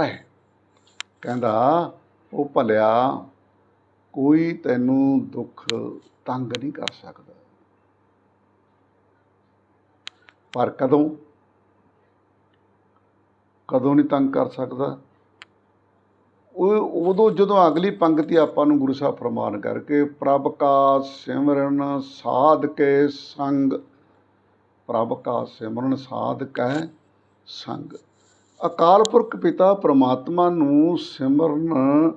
ਪੈ ਕਹਿੰਦਾ, ਉਹ ਭਲਿਆ, ਕੋਈ ਤੈਨੂੰ ਦੁੱਖ ਤੰਗ ਨਹੀਂ ਕਰ ਸਕਦਾ। ਪਰ ਕਦੋਂ? ਕਦੋਂ ਨਹੀਂ ਤੰਗ ਕਰ ਸਕਦਾ? ਉਹ ਉਦੋਂ ਜਦੋਂ ਅਗਲੀ ਪੰਕਤੀ ਆਪਾਂ ਨੂੰ ਗੁਰੂ ਸਾਹਿਬ ਫਰਮਾਨ ਕਰਕੇ, ਪ੍ਰਭ ਕਾ ਸਿਮਰਨ ਸਾਧ ਕੇ ਸੰਗ, ਪ੍ਰਭ ਕਾ ਸਿਮਰਨ ਸਾਧ ਕੈ ਸੰਗ। ਅਕਾਲ ਪੁਰਖ ਪਿਤਾ ਪਰਮਾਤਮਾ ਨੂੰ ਸਿਮਰਨ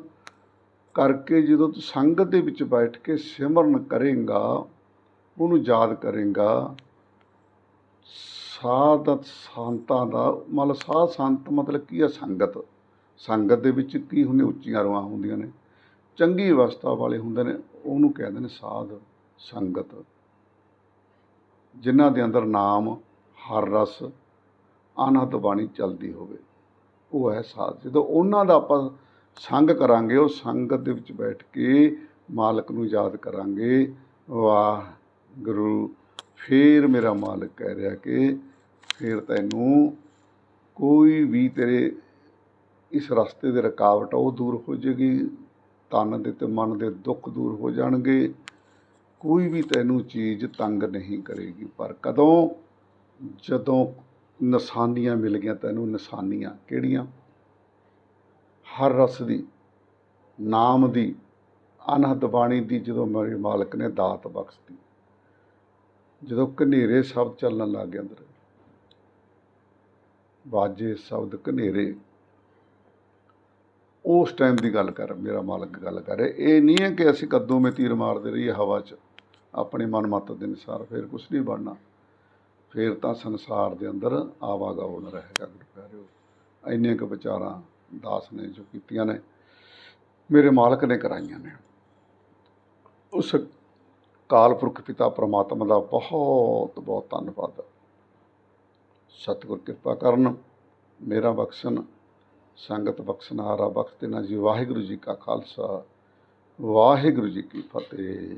ਕਰਕੇ ਜਦੋਂ ਤੂੰ ਸੰਗਤ ਦੇ ਵਿੱਚ ਬੈਠ ਕੇ ਸਿਮਰਨ ਕਰੇਗਾ, ਉਹਨੂੰ ਯਾਦ ਕਰੇਗਾ, ਸਾਧਤ ਸੰਤਾਂ ਦਾ, ਮਤਲਬ ਸਾਧ ਸੰਤ ਮਤਲਬ ਕੀ ਆ ਸੰਗਤ? ਸੰਗਤ ਦੇ ਵਿੱਚ ਕੀ ਹੁੰਦੇ ਉੱਚੀਆਂ ਰੂਹਾਂ ਹੁੰਦੀਆਂ ਨੇ। ਚੰਗੀ ਅਵਸਥਾ ਵਾਲੇ ਹੁੰਦੇ ਨੇ, ਉਹਨੂੰ ਕਹਿੰਦੇ ਨੇ ਸਾਧ ਸੰਗਤ। ਜਿਨ੍ਹਾਂ ਦੇ ਅੰਦਰ ਨਾਮ, ਹਰ ਰਸ ਆਨੰਦ ਬਾਣੀ ਚੱਲਦੀ ਹੋਵੇ। ਉਹ ਹੈ ਸਾਧ। ਜਦੋਂ ਉਹਨਾਂ ਦਾ ਆਪਾਂ ਸੰਗ ਕਰਾਂਗੇ ਉਹ ਸੰਗਤ ਦੇ ਵਿੱਚ ਬੈਠ ਕੇ ਮਾਲਕ ਨੂੰ ਯਾਦ ਕਰਾਂਗੇ ਵਾਹ ਗੁਰੂ ਫੇਰ ਮੇਰਾ ਮਾਲਕ ਕਹਿ ਰਿਹਾ ਕਿ ਫੇਰ ਤੈਨੂੰ ਕੋਈ ਵੀ ਤੇਰੇ ਇਸ ਰਸਤੇ ਦੇ ਰੁਕਾਵਟ ਆ, ਉਹ ਦੂਰ ਹੋ ਜਾਏਗੀ ਤਨ ਦੇ ਤੇ ਮਨ ਦੇ ਦੁੱਖ ਦੂਰ ਹੋ ਜਾਣਗੇ। ਕੋਈ ਵੀ ਤੈਨੂੰ ਚੀਜ਼ ਤੰਗ ਨਹੀਂ ਕਰੇਗੀ। ਪਰ ਕਦੋਂ? ਜਦੋਂ ਨਿਸ਼ਾਨੀਆਂ ਮਿਲ ਗਈਆਂ ਤੈਨੂੰ, ਨਿਸ਼ਾਨੀਆਂ। ਕਿਹੜੀਆਂ? ਹਰ ਰਸ ਦੀ, ਨਾਮ ਦੀ, ਅਨਹਦ ਬਾਣੀ ਦੀ ਜਦੋਂ ਮੇਰੇ ਮਾਲਕ ਨੇ ਦਾਤ ਬਖਸ਼ਤੀ। ਜਦੋਂ ਘਨੇਰੇ ਸ਼ਬਦ ਚੱਲਣ ਲੱਗ ਗਏ ਅੰਦਰ। ਬਾਜੇ ਸ਼ਬਦ ਘਨੇਰੇ। ਉਸ ਟਾਈਮ ਦੀ ਗੱਲ ਕਰ, ਮੇਰਾ ਮਾਲਕ ਗੱਲ ਕਰ ਰਿਹਾ, ਇਹ ਨਹੀਂ ਹੈ ਕਿ ਅਸੀਂ ਕੱਦੋਂ ਮੇ ਤੀਰ ਮਾਰਦੇ ਰਹੀਏ ਹਵਾ 'ਚ। ਆਪਣੀ ਮਨਮਤ ਦੇ ਅਨੁਸਾਰ ਫਿਰ ਕੁਝ ਨਹੀਂ ਬਣਨਾ। ਫਿਰ ਤਾਂ ਸੰਸਾਰ ਦੇ ਅੰਦਰ ਆਵਾਗਾਉਣ ਰਹੇਗਾ ਗੁਰੂ ਪਿਆਰਿਓ। ਇੰਨੀਆਂ ਕੁ ਵਿਚਾਰਾਂ ਦਾਸ ਨੇ ਜੋ ਕੀਤੀਆਂ ਨੇ, ਮੇਰੇ ਮਾਲਕ ਨੇ ਕਰਾਈਆਂ ਨੇ। ਉਸ ਕਾਲਪੁਰਖ ਪਿਤਾ ਪ੍ਰਮਾਤਮਾ ਦਾ ਬਹੁਤ ਬਹੁਤ ਧੰਨਵਾਦ। ਸਤਿਗੁਰ ਕਿਰਪਾ ਕਰਨ, ਮੇਰਾ ਬਖਸ਼ਣ, ਸੰਗਤ ਬਖਸ਼ਣ, ਹਾਰਾ ਬਖਸ਼ ਦੇਣਾ ਜੀ। ਵਾਹਿਗੁਰੂ ਜੀ ਕਾ ਖਾਲਸਾ, ਵਾਹਿਗੁਰੂ ਜੀ ਕੀ ਫਤਿਹ।